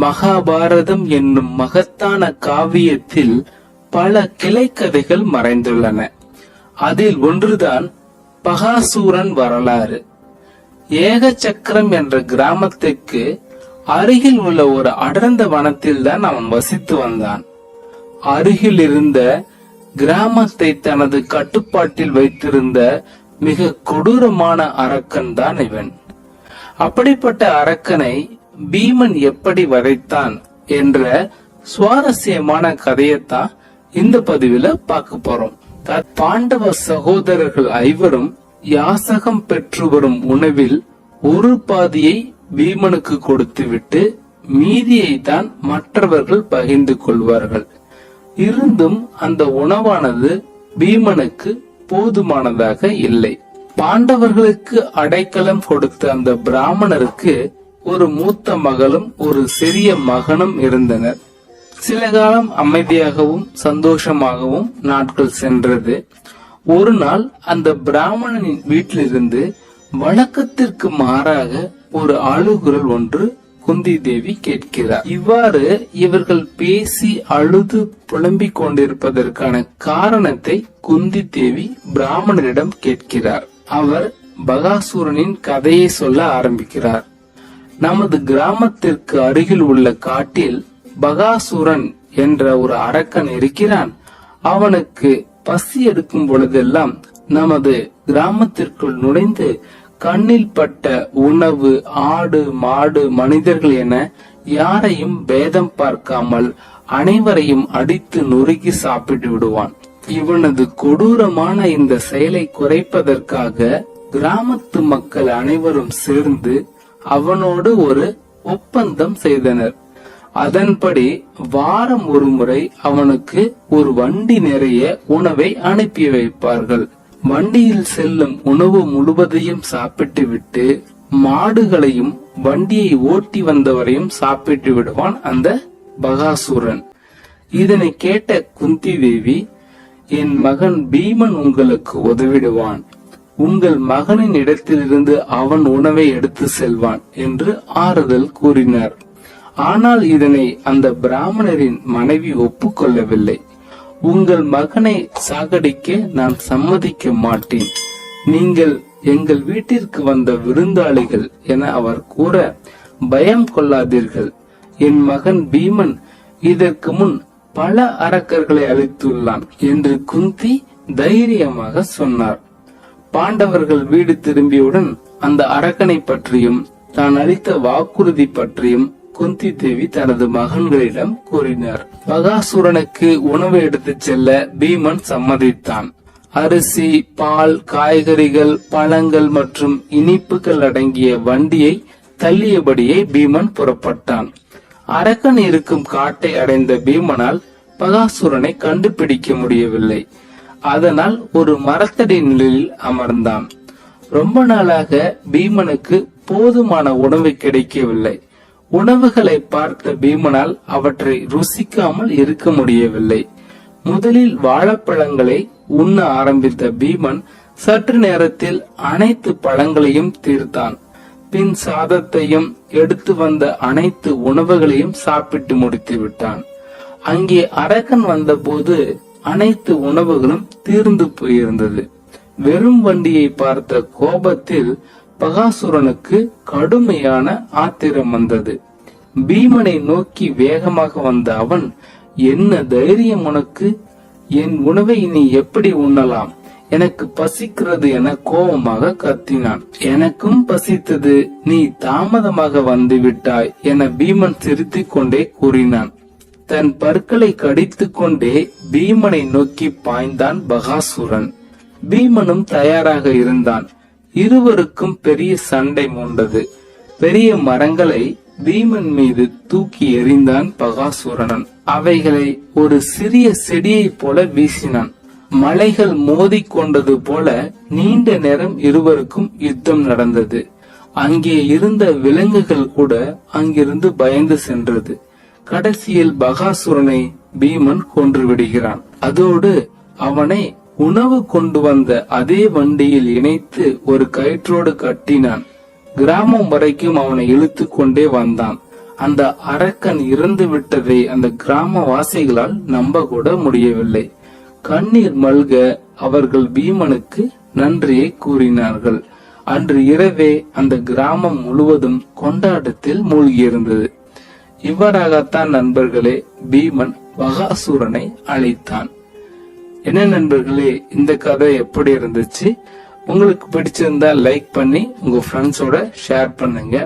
மகாபாரதம் என்னும் மகத்தான காவியத்தில் பல கிளைக்கதைகள் மறைந்துள்ளன. அதில் ஒன்றுதான் பகாசூரன் வரலாறு. ஏக சக்கரம் என்ற கிராமத்திற்கு அருகில் உள்ள ஒரு அடர்ந்த வனத்தில் தான் அவன் வசித்து வந்தான். அருகில் இருந்த கிராமத்தை தனது கட்டுப்பாட்டில் வைத்திருந்த மிக கொடூரமான அரக்கன் தான் இவன். அப்படிப்பட்ட அரக்கனை பீமன் எப்படி வரைத்தான் என்ற சுவாரஸ்யமான கதையத்தான் இந்த பதிவுல பார்க்க போறோம். பாண்டவ சகோதரர்கள் ஐவரும் யாசகம் பெற்று வரும் உணவில் ஒரு பாதியை பீமனுக்கு கொடுத்துவிட்டு மீதியை தான் மற்றவர்கள் பகிர்ந்து கொள்வார்கள். இருந்தும் அந்த உணவானது பீமனுக்கு போதுமானதாக இல்லை. பாண்டவர்களுக்கு அடைக்கலம் கொடுத்த அந்த பிராமணருக்கு ஒரு மூத்த மகளும் ஒரு சிறிய மகனும் இருந்தனர். சில காலம் அமைதியாகவும் சந்தோஷமாகவும் நாட்கள் சென்றது. ஒரு நாள் அந்த பிராமணனின் வீட்டிலிருந்து வழக்கத்திற்கு மாறாக ஒரு அழுகுரல் ஒன்று குந்தி தேவி கேட்கிறார். இவ்வாறு இவர்கள் பேசி அழுது புலம்பிக் கொண்டிருப்பதற்கான காரணத்தை குந்தி தேவி பிராமணரிடம் கேட்கிறார். அவர் பகாசூரனின் கதையை சொல்ல ஆரம்பிக்கிறார். நமது கிராமத்திற்கு அருகில் உள்ள காட்டில் பகாசுரன் என்ற ஒரு அரக்கன் இருக்கிறான். அவனுக்கு பசி எடுக்கும் பொழுதெல்லாம் நமது கிராமத்திற்குள் நுழைந்து கண்ணில் பட்ட உணவு ஆடு மாடு மனிதர்கள் என யாரையும் பேதம் பார்க்காமல் அனைவரையும் அடித்து நொறுக்கி சாப்பிட்டு விடுவான். இவனது கொடூரமான இந்த செயலை குறைப்பதற்காக கிராமத்து மக்கள் அனைவரும் சேர்ந்து அவனோடு ஒரு ஒப்பந்தம் செய்தனர். அதன்படி வாரம் ஒரு முறை அவனுக்கு ஒரு வண்டி நிறைய உணவை அனுப்பி வைப்பார்கள். வண்டியில் செல்லும் உணவு முழுவதையும் சாப்பிட்டு விட்டு மாடுகளையும் வண்டியை ஓட்டி வந்தவரையும் சாப்பிட்டு விடுவான் அந்த பகாசுரன். இதனை கேட்ட குந்தி தேவி என் மகன் பீமன் உங்களுக்கு உதவிடுவான். உங்கள் மகனின் இடத்திலிருந்து அவன் உணவை எடுத்து செல்வான் என்று ஆறுதல் கூறினார். ஆனால் இதனை அந்த பிராமணரின் மனைவி ஒப்புக்கொள்ளவில்லை. உங்கள் மகனை சாகடிக்க நான் சம்மதிக்க மாட்டேன். நீங்கள் எங்கள் வீட்டிற்கு வந்த விருந்தாளிகள் என அவர் கூற பயம் கொள்ளாதீர்கள். என் மகன் பீமன் இதற்கு முன் பல அரக்கர்களை அழித்துள்ளான் என்று குந்தி தைரியமாக சொன்னார். பாண்டவர்கள் வீடு திரும்பியவுடன் அந்த அரக்கனை பற்றியும் தான் அளித்த வாக்குறுதி பற்றியும் குந்தி தேவி தனது மகன்களிடம் கூறினார். பகாசுரனுக்கு உணவு எடுத்துச் செல்ல பீமன் சம்மதித்தான். அரிசி பால் காய்கறிகள் பழங்கள் மற்றும் இனிப்புகள் அடங்கிய வண்டியை தள்ளியபடியே பீமன் புறப்பட்டான். அரக்கன் இருக்கும் காட்டை அடைந்த பீமனால் பகாசுரனை கண்டுபிடிக்க முடியவில்லை. அதனால் ஒரு மரத்தடி நிலையில் அமர்ந்தான். ரொம்ப நாளாக பீமனுக்கு போதுமான உணவு கிடைக்கவில்லை. உணவுகளை பார்த்த பீமனால் அவற்றை ருசிக்காமல் இருக்க முடியவில்லை. முதலில் வாழைப்பழங்களை உண்ண ஆரம்பித்த பீமன் சற்று நேரத்தில் அனைத்து பழங்களையும் தீர்த்தான். பின் சாதத்தையும் எடுத்து வந்த அனைத்து உணவுகளையும் சாப்பிட்டு முடித்து விட்டான் அங்கே அரக்கன் வந்தபோது அனைத்து உணவுகளும் தீர்ந்து போயிருந்தது. வெறும் வண்டியை பார்த்த கோபத்தில் பகாசுரனுக்கு கடுமையான ஆத்திரம் வந்தது. பீமனை நோக்கி வேகமாக வந்த அவன் என்ன தைரியம் உனக்கு? என் உணவை நீ எப்படி உண்ணலாம்? எனக்கு பசிக்கிறது என கோபமாக கத்தினான். எனக்கும் பசித்தது. நீ தாமதமாக வந்து விட்டாய் என பீமன் சிரித்துக் கொண்டே கூறினான். தன் பற்களை கடித்துக் கொண்டே பீமனை நோக்கி பாய்ந்தான் பகாசுரன். பீமனும் தயாராக இருந்தான். இருவருக்கும் பெரிய சண்டை மூண்டது. பெரிய மரங்களை பீமன் மீது தூக்கி எறிந்தான் பகாசுரனன். அவைகளை ஒரு சிறிய செடியைப் போல வீசினான். மலைகள் மோதி கொண்டது போல நீண்ட நேரம் இருவருக்கும் யுத்தம் நடந்தது. அங்கே இருந்த விலங்குகள் கூட அங்கிருந்து பயந்து சென்றது. கடைசியில் பகாசுரனை பீமன் கொன்று விடுகிறான் அதோடு அவனை உணவு கொண்டு வந்த அதே வண்டியில் இணைத்து ஒரு கயிற்றோடு கட்டினான். கிராமம் வரைக்கும் அவனை இழுத்து கொண்டே வந்தான். அந்த அரக்கன் இறந்து விட்டதை அந்த கிராமவாசிகளால் நம்ப கூட முடியவில்லை. கண்ணீர் மல்க அவர்கள் பீமனுக்கு நன்றியை கூறினார்கள். அன்று இரவே அந்த கிராமம் முழுவதும் கொண்டாட்டத்தில் மூழ்கியிருந்தது. இவ்வாறாகத்தான் நண்பர்களே பீமன் மகாசூரனை அழைத்தான். என்ன நண்பர்களே இந்த கதை எப்படி இருந்துச்சு? உங்களுக்கு பிடிச்சிருந்தா லைக் பண்ணி உங்க ஃப்ரெண்ட்ஸோட ஷேர் பண்ணுங்க.